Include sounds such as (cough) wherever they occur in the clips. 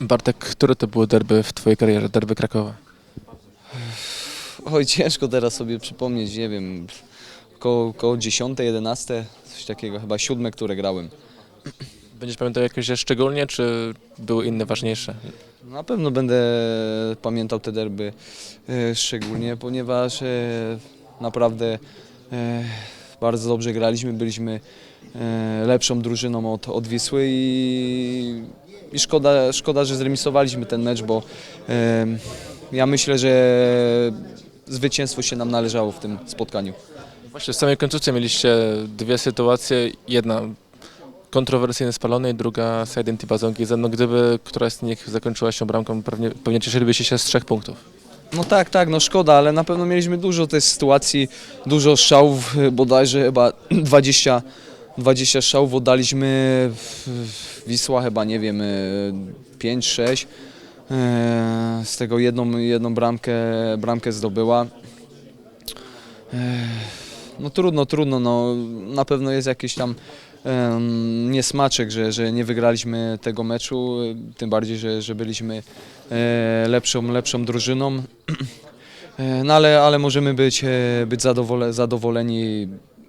Bartek, które to były derby w twojej karierze, derby Krakowa? Oj, ciężko teraz sobie przypomnieć, nie wiem, koło, koło 10, 11, coś takiego, chyba siódme, które grałem. Będziesz pamiętał jakieś szczególnie, czy były inne ważniejsze? Na pewno będę pamiętał te derby e, szczególnie, ponieważ e, naprawdę e, bardzo dobrze graliśmy, byliśmy e, lepszą drużyną od, od Wisły i, i szkoda, szkoda, że zremisowaliśmy ten mecz, bo ja myślę, że zwycięstwo się nam należało w tym spotkaniu. Właśnie w samej końcówce mieliście dwie sytuacje, jedna kontrowersyjnie spalona i druga side bazonki. No, gdyby któraś z nich zakończyła się bramką, pewnie, pewnie cieszylibyście się z trzech punktów. No tak, tak, no szkoda, ale na pewno mieliśmy dużo tych sytuacji, dużo strzałów, bodajże chyba (clears throat) 20, 20 strzałów oddaliśmy, Wisła chyba, nie wiem, 5-6, z tego jedną, jedną bramkę, bramkę zdobyła. E, No trudno, trudno, no na pewno jest jakiś tam em, niesmaczek, że, że nie wygraliśmy tego meczu, tym bardziej, że, że byliśmy e, lepszą, lepszą drużyną. (clears throat) E, No ale, ale możemy być, e, być zadowole, zadowoleni,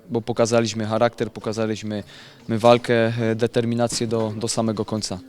bo pokazaliśmy charakter, pokazaliśmy my walkę, e, determinację do, do samego końca.